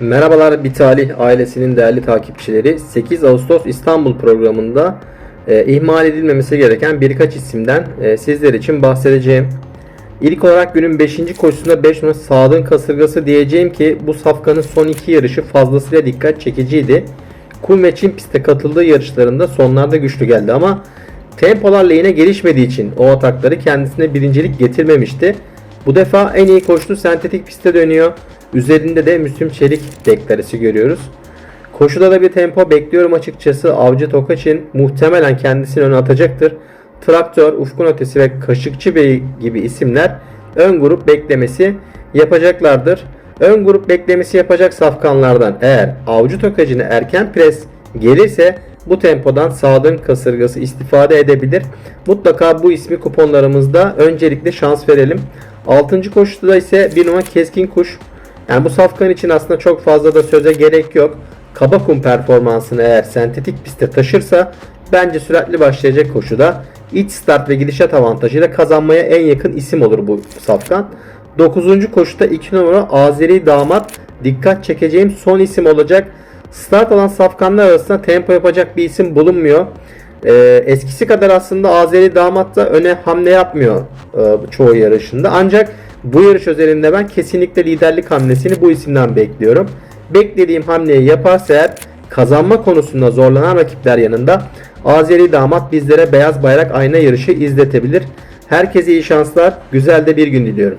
Merhabalar Bitalih ailesinin değerli takipçileri. 8 Ağustos İstanbul programında e, ihmal edilmemesi gereken birkaç isimden e, sizler için bahsedeceğim. İlk olarak günün 5. koşusunda 5 numara Sadık Kasırgası diyeceğim ki bu safkanın son iki yarışı fazlasıyla dikkat çekiciydi. Kum ve Çin pistte katıldığı yarışlarında sonlarda güçlü geldi ama tempolarla yine gelişmediği için o atakları kendisine birincilik getirmemişti. Bu defa en iyi koştu sentetik pistte dönüyor. Üzerinde de Müslüm Çelik deklaresi görüyoruz. Koşuda da bir tempo bekliyorum açıkçası. Avcı Tokaç'ın muhtemelen kendisini öne atacaktır. Traktör, Ufkun Ötesi ve Kaşıkçı Bey gibi isimler ön grup beklemesi yapacaklardır. Ön grup beklemesi yapacak safkanlardan eğer Avcı Tokacı'nı erken pres gelirse bu tempodan Sadık Kasırgası istifade edebilir. Mutlaka bu ismi kuponlarımızda öncelikle şans verelim. 6. koşuda ise bir numara Keskin Kuş. Yani bu safkan için aslında çok fazla da söze gerek yok. Kaba kum performansını eğer sentetik pistte taşırsa bence süratli başlayacak koşuda iç start ve gidişat avantajıyla kazanmaya en yakın isim olur bu safkan. 9. koşuda 2 numara Azeri Damat dikkat çekeceğim son isim olacak. Start alan safkanlar arasında tempo yapacak bir isim bulunmuyor. Ee, eskisi kadar aslında Azeri Damat da öne hamle yapmıyor e, çoğu yarışında. Ancak bu yarış özelinde ben kesinlikle liderlik hamlesini bu isimden bekliyorum. Beklediğim hamleyi yaparsa eğer kazanma konusunda zorlanan rakipler yanında Azeri Damat bizlere beyaz bayrak ayna yarışı izletebilir. Herkese iyi şanslar, güzel de bir gün diliyorum.